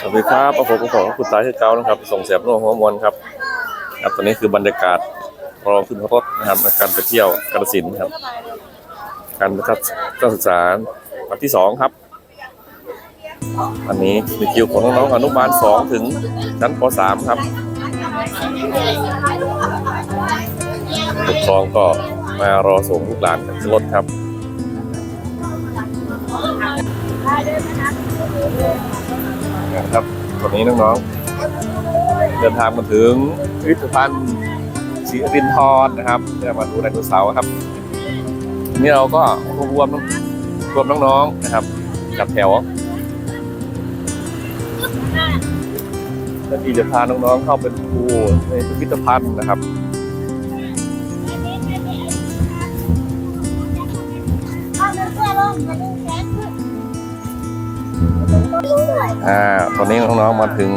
สวัสดีครับผมผมของคุณตายที่เก้านะครับ ส่งเสียบโน่หัวมวลครับครับตอนนี้คือบรรยากาศเราขึ้นรถนะครับในการไปเที่ยวกาฬสินธุ์ครับ การทัศนศึกษาวันที่สองครับวันนี้มีคิวของน้องๆอนุบาลสองถึงชั้นปสามครับปกครองก็มารอส่งลูกหลานขึ้นรถครับ นะครับตอนนี้น้องๆ เดินทางมาถึงพิพิธภัณฑ์ศรีรินทรนะครับเพื่อมาดูไดโนเสาร์ครับทีนี่เราก็รวมรวมน้องๆนะครับจัดแถวเพื่อที่จะพาน้องๆเข้าเป็นครูในพิพิธภัณฑ์นะครับอ่า ตอนนี้น้องๆมาถึง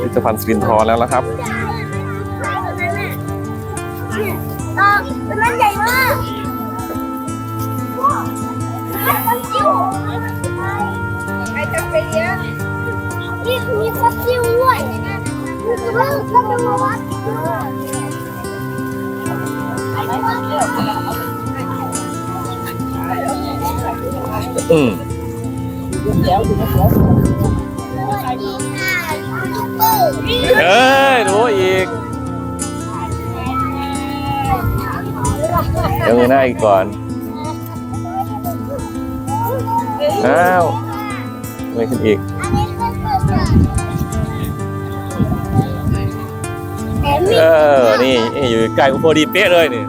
พิพิธภัณฑ์ศรีรินทรแล้วนะครับตัวนั้นใหญ่มากฟอสซิลใครจะไปเลี้ยงนี่มีฟอสซิลด้วยเริ่มเริ่มมาวัดอืม ดูเสียวดูนะครับเอ้ยหนูอีก เดี๋ยวหน้าอีกก่อน อ้าวไม่ขึ้นอีกเออ นี่อยู่ใกล้กูโคดีเป๊ะเลยนี่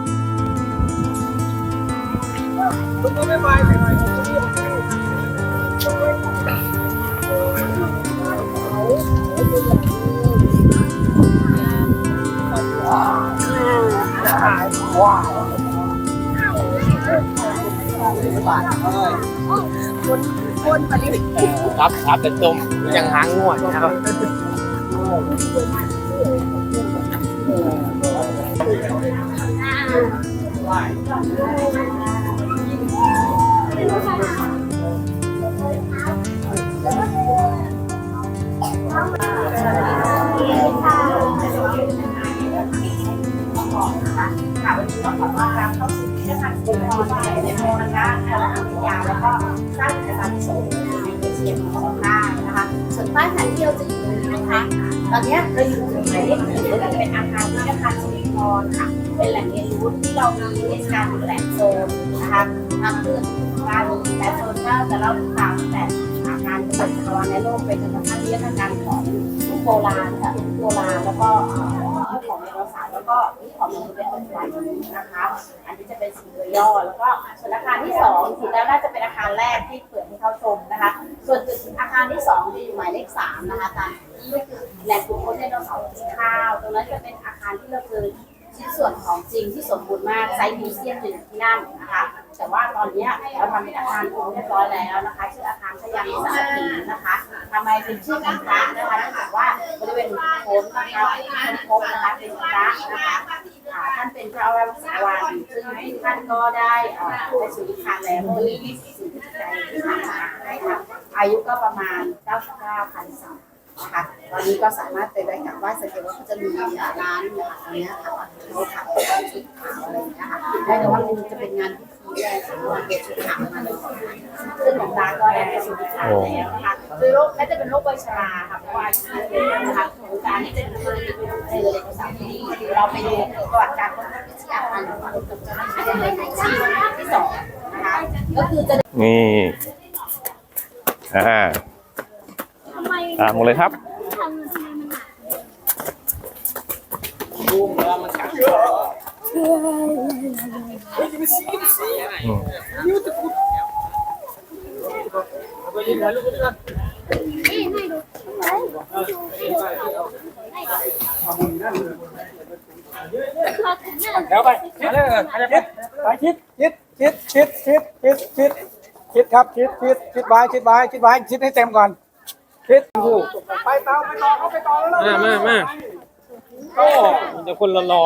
ครับครับเป็นตุ่มยังหางงวดนะครับค่ะวันนี้ต้องขอต้อนรับเข้าสู่พิธภัณฑ์กรุงทอในโมนะคะคณะวิทยาแล้วก็สร้างกิจกรรมที่สม ในเอเชียของได้นะคะส่วนป้ายแผนที่เราจะอยู่ตรงนี้นะคะ ตอนนี้เราอยู่ตรงไหนเลขหนึ่งก็จะเป็นอาคารพิพิธภัณฑ์สิริพรค่ะ เป็นแหล่งเรียนรู้ที่เรามีเทศกาลแหล่งโซนนะคะทำเพื่อการแต่โซนก็จะเล่าถึงตามแต่อาคารที่เป็นจักรวาลในโลกไปจนกระทั่งวิทยาการของโบราณค่ะโบราณแล้วก็ ไดโนเสาร์แล้วก็ของมนุษย์เป็นปัจจุบันนะคะ อันนี้จะเป็นสีโดยย่อแล้วก็ส่วนอาคารที่สองจริงแล้วน่าจะเป็นอาคารแรกที่เปิดให้เข้าชมนะคะ ส่วนจุดอาคารที่สองจะอยู่หมายเลขสามนะคะตามที่แหล่งปลูกต้นไดโนเสาร์ที่ข้าวตรงนั้นจะเป็นอาคารที่เราเจอชิ้นส่วนของจริงที่สมบูรณ์มากไซต์มิวเซียมอยู่ที่นั่นนะคะ แต่ว่าตอนนี้เราทำเป็นอาคารปูนเรียบร้อยแล้วนะคะชื่ออาคารชยันสารพีนะคะทำไมเป็นชื่อของพระนะคะเนื่องจากว่าบริเวณโค้งนะคะที่คนพบนะคะเป็นพระนะคะท่านเป็นพระอรหันตวันซึ่งท่านก็ได้ไปสู่นิพพานแล้วเมื่อวันที่24พฤศจิกายนที่ผ่านมานะคะอายุก็ประมาณ99พรรษา นะคะตอนนี้ก็สามารถไปได้กราบไหว้สักการะเขาจะมีร้านนะคะตรงเนี้ยค่ะเขาขายชุดขาวอะไรอย่างเงี้ยค่ะได้แต่ว่ามันจะเป็นงานพิธีได้สำหรับเก็บชุดขาวมาเลยซึ่งหลวงตาก็ได้ไปสู่นิพพานแล้วนะคะคือโรคน่าจะเป็นโรคใบชราค่ะเพราะว่าอายุเยอะนะคะหลวงตารนี่จะเป็นคนที่เออเด็กสาวที่ดีเราไปดูประวัติการค้นพบวิทยาการของมนุษย์กับเจ้าหน้าที่ในที่สองนะคะก็คือจะนี่อ่า ไมตามมาเลยครับทำทำไมมันหนักดูเวลามันกัดนี่ให้ดูเราถึงเนี่ยเดี๋ยวไปคิดคิดไปคิดคิดคิดคิดคิดคิดคิดคิดครับคิดคิดคิดไว้คิดไว้คิดไว้คิดให้เต็มก่อน คิดดูไปต่อไปต่อเขาไปต่อแล้วมามามาก็มันจะคนรอรอ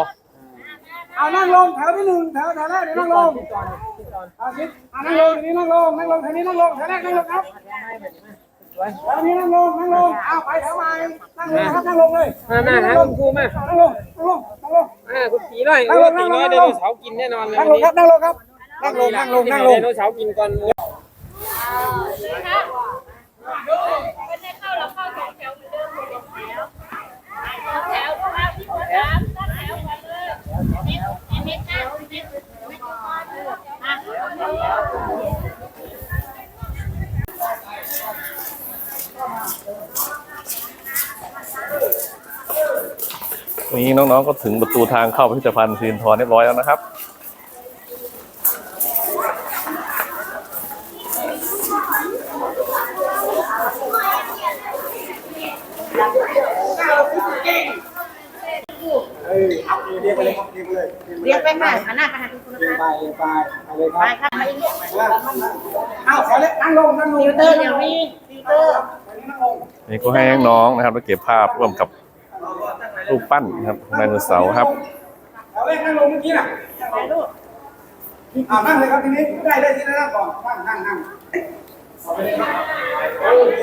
เอานั่งลงแถวที่หนึ่งแถวแถวแรกเดี๋ยวนั่งลงเอาคิดเอานั่งลงนี่นั่งลงนั่งลงแถวนี้นั่งลงแถวแรกนั่งลงครับแล้วนี่นั่งลงนั่งลงเอาไปแถวมานั่งลงนะครับนั่งลงเลยมามาหาคุณครูมานั่งลงนั่งลงนั่งลงอ่าคุณตีน้อยนั่โอ้งลงตีน้อยนั่ไดงลงโนเสาร์กินแน่นอนเลยนั่งลงครับนั่งลงครับนั่งลงนั่งลงนั่งลงไดโนเสาร์กินก่อน นี้น้องๆก็ถึงประตูทางเข้าพิพิธภัณฑ์ซีนทรเรียบร้อยแล้วนะครับ เอ้ยเอาเรียกไปเลยครับเรียกไปเลยเรียกไปค่ะหันหน้าไปหาคุณครูเรียนะกคะไปเรียกไปไปเลยคไปรับค่ะไปเรียกอ้าวขอเล็กนั่งลงนั่งลงติวเตอร์เดี๋ยวมีติวเตอร์นั่งลงนี่ก็ให้น้องๆนะครับมาเก็บภาพร่วมกับ รูปปั้นนะครับไดโนเสาร์ครับขอเล็กนั่งลงเมื่อกี้น่ะอ่านั่งเลยครับทีนี้ได้ได้ที่นั่งก่อนนั่งนั่งนั่งเอาไปเลยครับโอเค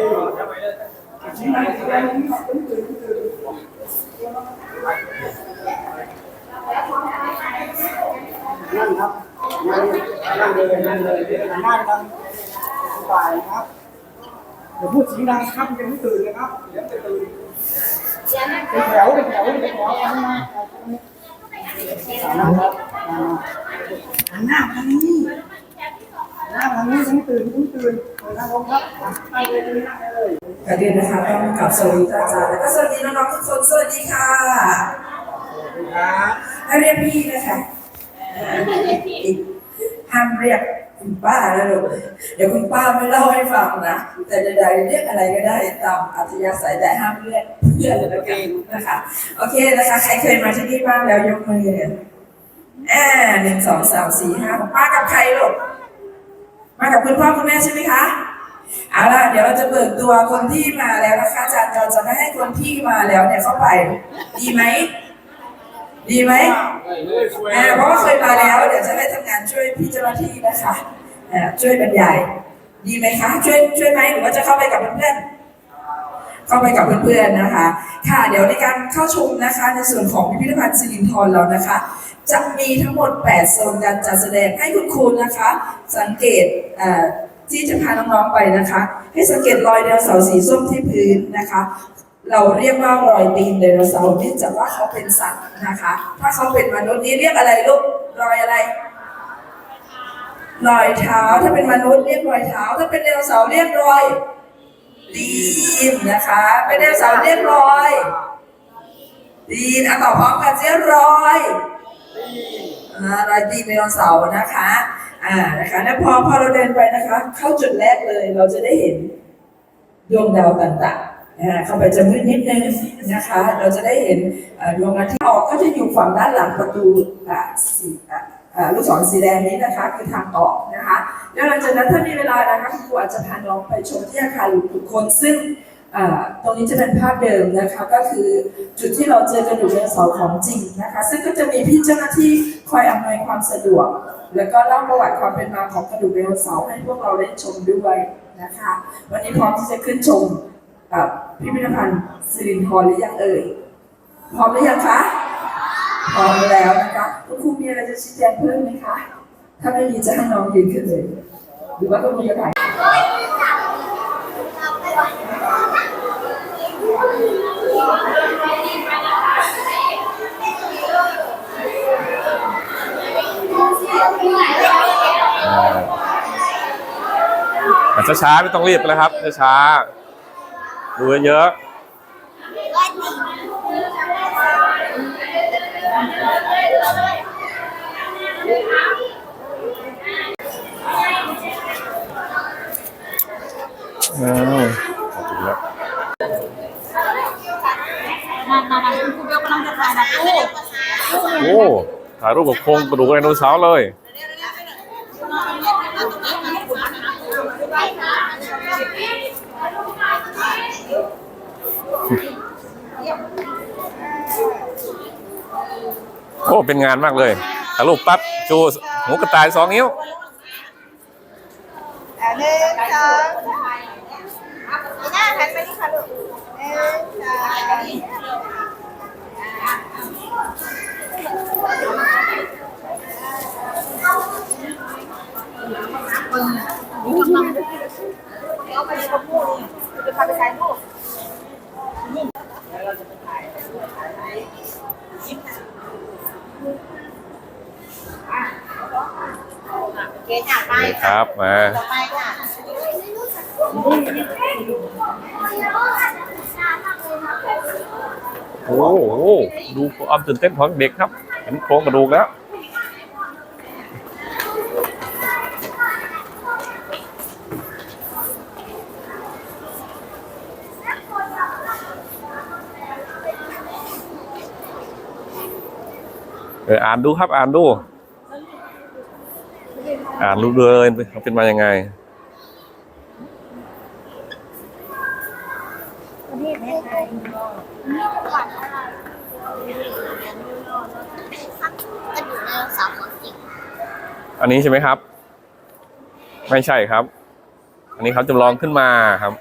ชี้ไหนชี้ไหนตื่นตื่นตื่นนั่งครับนั่งนั่งเลยนั่งเลยนั่งหน้าทางฝ่ายนะครับเดี๋ยวพูดเสียงดังครับยังไม่ตื่นเลยครับ เป็นแถวเป็นแถวเป็นแถวข้างหน้าหันหน้าทางนี้หน้าทางนี้ยังไม่ตื่นยังไม่ตื่นเปิดทาลงครับไปเลยนั่งเลยกระเด็นนะคะต้องกลับสวัสดีอาจารย์แล้วก็สวัสดีน้องๆทุกคนสวัสดีค่ะสวัสดีครับให้เรียกพี่นะคะห้ามเรียก คุณป้าแล้วลูกเดี๋ยวคุณป้าไม่เล่าให้ฟังนะ แต่ใดๆเรียกอะไรก็ได้ตามอัธยาศัยแต่ห้ามเรียกเพื่อนแล้วกันนะคะโอเคนะคะใครเคยมาที่นี่บ้างแล้วยกมืออ่าหนึ่งสองสามสี่ห้าป้ากับใครลูกมากับคุณพ่อคุณแม่ใช่ไหมคะเอาล่ะเดี๋ยวเราจะเบิกตัวคนที่มาแล้วนะคะอาจารย์เราจะไม่ให้คนที่มาแล้วเนี่ยเข้าไป ดีไหม ดีไหมอ่าเพราะว่าเคยมาแล้ว เดี๋ยวจะได้ทำงานช่วยพี่เจ้าหน้าที่นะคะอ่าช่วยบรรยายดีไหมคะช่วยช่วยไหมหรือว่าจะเข้าไปกับเพื่อนๆเข้าไปกับเพื่อนๆนะคะ ค่ะ เดี๋ยวในการเข้าชมนะคะ ในส่วนของพิพิธภัณฑ์สิรินทรเรานะคะ จะมีทั้งหมด 8 โซนการจัดแสดงให้คุณครูนะคะ สังเกตเอ่อที่จะพาน้องๆไปนะคะ ให้สังเกตรอยไดโนเสาร์สีส้มที่พื้นนะคะ เราเรียกว่ารอยตีนไดโนเสาร์เนื่องจากว่าเขาเป็นสัตว์นะคะ ถ้าเขาเป็นมนุษย์นี่เรียกอะไรลูกรอยอะไร รอยเท้าถ้าเป็นมนุษย์เรียกรอยเท้า ถ้าเป็นไดโนเสาร์เรียกรอยตีนนะคะ เป็นไดโนเสาร์เรียกรอยตีนอะต่อพร้อมกันเสียรอยรอยตีนไดโนเสาร์นะคะอ่านะคะแล้วพอพอเราเดินไปนะคะ เข้าจุดแรกเลยเราจะได้เห็นดวงดาวต่างๆ เข้าไปจะมืดนิดนึงนะคะ เราจะได้เห็นดวงอาทิตย์ออกก็จะอยู่ฝั่งด้านหลังประตูสีลูกศรสีแดงนี้นะคะคือทางออกนะคะแล้วหลังจากนั้นถ้ามีเวลานะคะคุณครูอาจจะพาน้องไปชมที่อาคารหลุมทุกคนซึ่งตรงนี้จะเป็นภาพเดิมนะคะก็คือจุดที่เราเจอกระดูกไดโนเสาของจริงนะคะ ซึ่งก็จะมีพี่เจ้าหน้าที่คอยอำนวยความสะดวก แล้วก็เล่าประวัติความเป็นมาของกระดูกไดโนเสาร์ให้พวกเราได้ชมด้วยนะคะ วันนี้พร้อมที่จะขึ้นชม กับพิพิธภัณฑ์สิรินทรหรือยังเอ่ย พร้อมหรือยังคะ พร้อมแล้วนะคะคุณครูมีอะไรจะชี้แจงเพิ่มไหมคะ ถ้าไม่มีจะให้น้องยืนขึ้นเลย หรือว่าต้องมีอะไรอะช้าๆไม่ต้องรีบไปเลยครับช้าๆ ดูเยอะๆอ้าวถึงแล้วมามามาคุณครูเบลกำลังจะถ่ายนะครูโอ้ถ่ายรูปกับโครงกระดูกไดโนเสาร์เลย โอ้เป็นงานมากเลยถ่ายรูปปั๊บจูหูกระต่ายสองนิ้วหนึ่งสองค่ะลูกเอ อค่ะโอเคค่ะไปนี่ครับมาต่อไปค่ะโอ้โหดูความตื่นเต้นของเด็กครับเห็นโครงกระดูกแล้ว อออ่านดูครับอ่านดู อ่านรู้เลยเป็นมายังไงกระดูกไรองจริงอันนี้ใช่ไหมครับ ไม่ใช่ครับ อันนี้เขาจำลองขึ้นมาครับ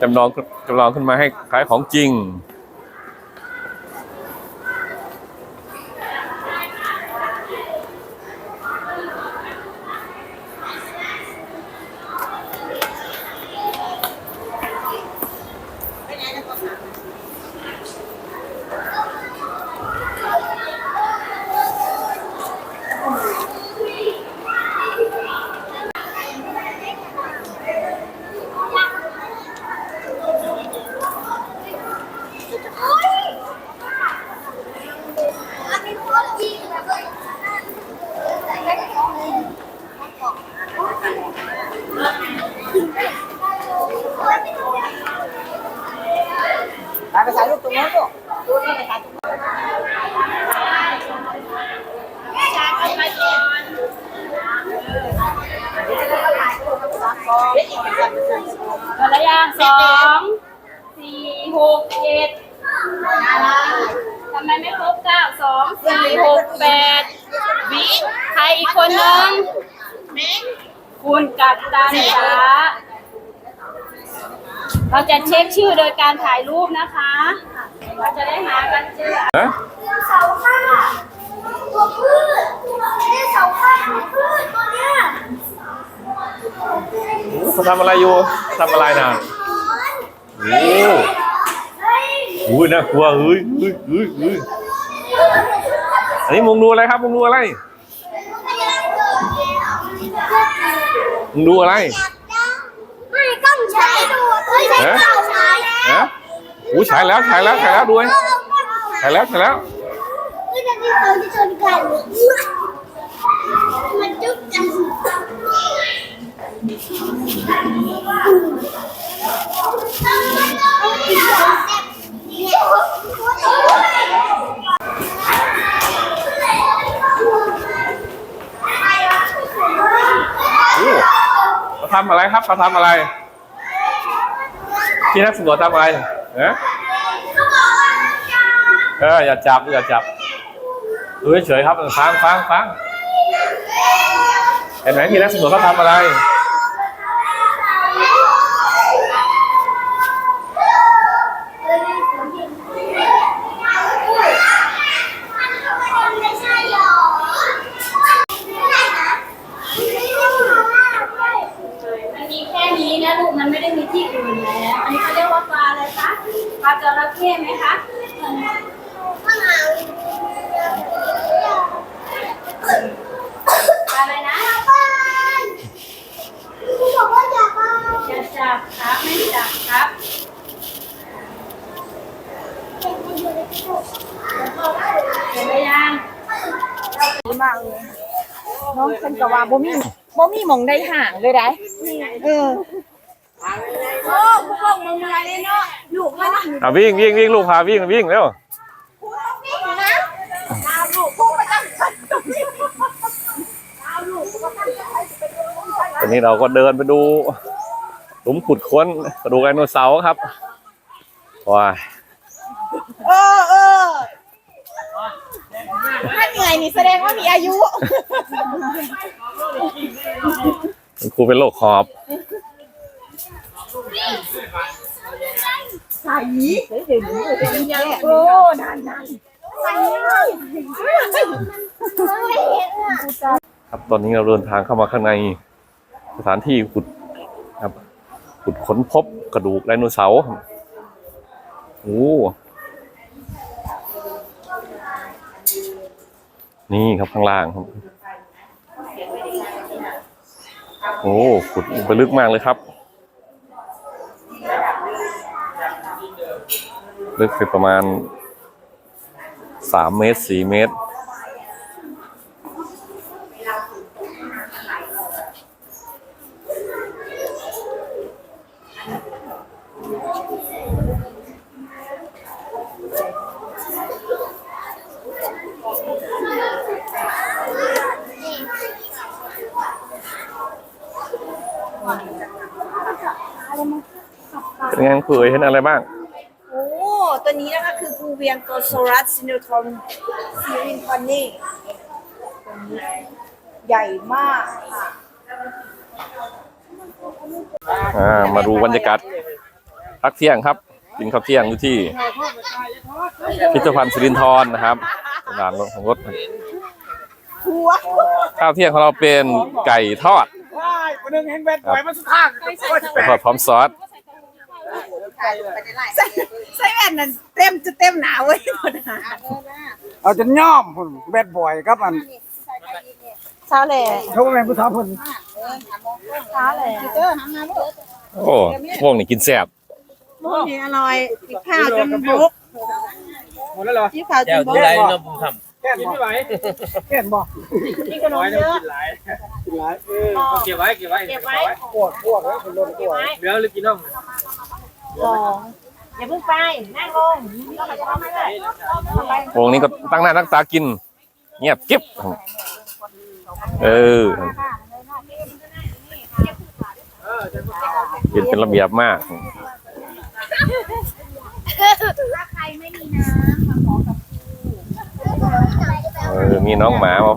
จำลองจำลองขึ้นมาให้คล้ายของจริง อันนี้ตัวจริงนะเว้ย ไปไปถ่ายรูปตรงนู้นลูกดูนี่ไปถ่ายตรงนู้น ตัวละอย่างสองสี่หกเจ็ดทำไมไม่ครบเก้าสองสี่หกแปดวิใครอีกคนนึงคุณกัปตันจ๋าเราจะเช็คชื่อโดยการถ่ายรูปนะคะ เราจะได้หากันเจอฮะเสาข้าตัวพืชนี่เสาข้าตัวพืชตัวเนี้ยเขาทำอะไรอยู่ทำอะไรนะโอ้เฮ้ยโหน่ากลัวเฮ้ยเฮ้ยเฮ้ยเฮ้ยอันนี้มุงดูอะไรครับมุงดูอะไร มุงดูอะไรไม่ต้องใช้ดูเฮ้ยใช้เสาใช้ฮะอู้ฉายแล้วฉายแล้วฉายแล้วด้วยฉายแล้วฉายแล้วเฮ้ยแต่ที่เขาจะชนกันมันจุ๊บกันโอ้เขา ทำอะไรครับเขาทำอะไรพี่นักสำรวจทำอะไรเอะเอออย่าจับอย่าจับดูเฉยๆครับฟังฟังฟังเห็นไหมพี่นักสำรวจเขาทำอะไร ไม่ใช่หรอ มันมีแค่นี้นะลูกมันไม่ได้มีที่อื่นแล้ว อันนี้เขาเรียกว่าปลาอะไรคะ ปลาจระเข้ไหมคะ ปลาอะไรนะ คุณบอกว่าอยากมา จะจับครับไม่จับครับ เห็นไหมยัง มากเลยน้องเพิ่นก็ว่าบ่มีบ่มีหมองได้ห่างเลยได้เออโอ้พวกมึงอะไรเลยเนาะลูกมันนะอะวิ่งวิ่งวิ่งลูกพาวิ่งวิ่งเร็วตามลูกพวกมันตั้งใจตอนนี้เราก็เดินไปดูหลุมขุดค้นกระดูกไดโนเสาร์ครับว้าย เออเออ ถ้าเหนื่อยนี่แสดงว่ามีอายุ คุณครูเป็นโรคหอบ ใส่ยี่โอ้นานครับตอนนี้เราเดินทางเข้ามาข้างในสถานที่ขุดครับขุดค้นพบกระดูกไดโนเสาร์ครับโอ้ นี่ครับข้างล่างครับ โอ้ขุดไปลึกมากเลยครับ ลึกไปประมาณสามเมตรสี่เมตร เป็นไงคุณเอ๋ยเห็นอะไรบ้าง โอ้ ตัวนี้นะคะคือภูเวียงโกโซรัสซินโนทอมซีรินคอนนี่ตัวนี้ใหญ่มากค่ะอ่ามาดูบรรยากาศพักเที่ยงครับกินข้าวเที่ยงอยู่ที่พิพิธภัณฑ์สิรินธรนะครับสนามรถของรถครับข้าวเที่ยงของเราเป็นไก่ทอดว้ายคนหนึงเห็นเบ็ดปล่อยมันสุ ดทางก็จะไก่ทอดพร้อมซอสใส่ใส่แว่นนั่นเต็มจะเต็มหนาเว้ยเอาจนย่อมพุ่นเบ็ดบ่อยครับอันเช้าเลยเขาเป็นผู้สาวพุ่นเช้าเลยโอ้พวกนี้กินแซ่บพวกนี้อร่อยกินข้าวจนบุกหมดแล้วเหรอกินข้าวจเดี๋ยวนบุดูกไรน้องบุญคำแก่นบ่แก่นบ่กินขนมเยอะกินหลายเออเก็บไว้เก็บไว้เก็บไว้ปวดปวดแล้วเป็นลมปวดเดี๋ยวหรือกินน้องส อย่าเพิ่งไปนั่งลงเราจะทำอะไรพวกนี้ก็ตั้งหน้าตั้งตากิน เงียบกิ๊บเออกินเป็นระเบียบมากถ้าใครไม่มีน้ำมาขอกับเออมีน้องหมามา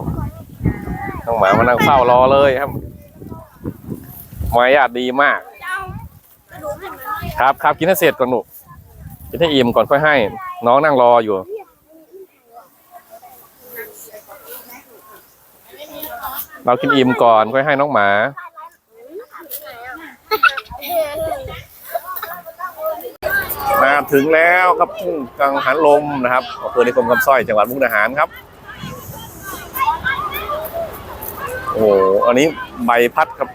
น้องหมามานั่งเฝ้ารอเลยครับมายาดีมาก ครับครับกินให้เสร็จก่อนหนูกินให้อิ่มก่อนค่อยให้ น้องนั่งรออยู่เรากินอิ่มก่อนค่อยให้น้องหมา มาถึงแล้วครับทุ่งกังหันลมนะครับอำเภอในคมคำสร้อยจังหวัดมุกดาหารครับ โอ้โหอันนี้ใบพัดครับ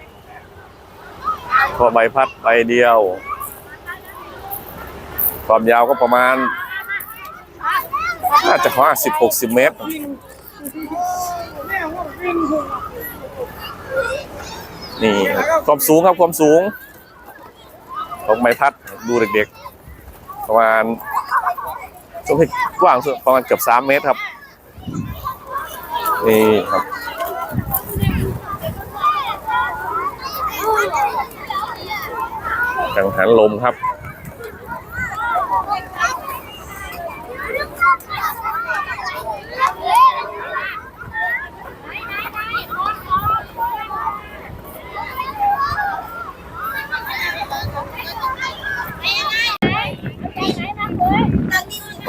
พราะใบพัดใบเดียว ความยาวก็ประมาณ น่าจะห้าสิบหกสิบเมตร นี่ความสูงครับความสูง ของใบพัดดูเด็กๆ ประมาณช่วงที่กว้างสุดประมาณเกือบสามเมตรครับ นี่ครับกังหันลมครับ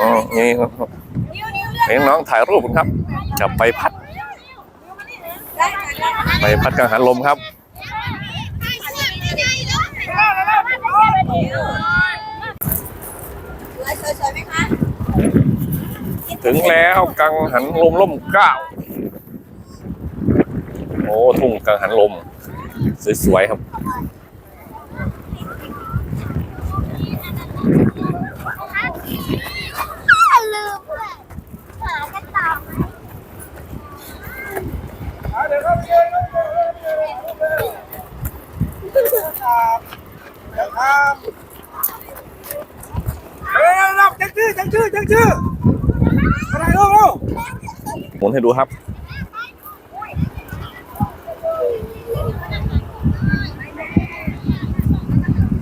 นี่เห็นน้องถ่ายรูปครับกับใบพัดใบพัดกังหันลมครับถึงแล้วกังหันลมล่มเก้าโอ้ทุ่งกังหันลม สวยๆครับ ลืมเพื่อนหากันต่อ เอาเดี๋ยวครับเดี๋ยว ครับเดี๋ยวครับเฮ้ยรับจังชื่อจังชื่อจังชื่ออะไรลูกลูกหมุนให้ดูครับ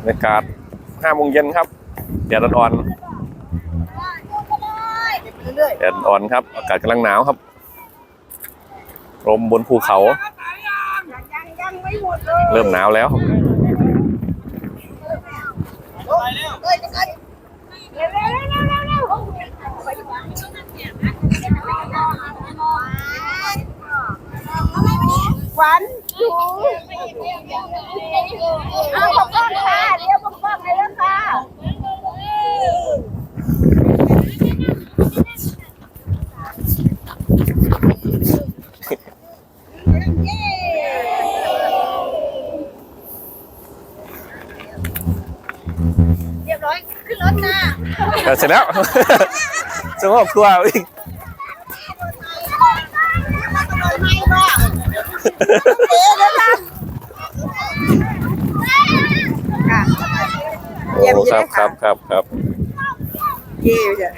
บรรยากาศห้าโมงเย็นครับแดดอ่อนๆแดดอ่อนครับ อากาศกำลังหนาวครับ ลมบนภูเขาเริ่มหนาวแล้วครับ หวานอยู่เอาปกเดี๋ยวปกป้องเลยแล้วค่ะ เรียบร้อย ขึ้นรถจ้า เสร็จแล้วสมมติครัวอีกไม่ว่าเอ๊ะเดี๋ยวค่ะค่ะโอ้ครับครับครับครับ เย่จ้ะ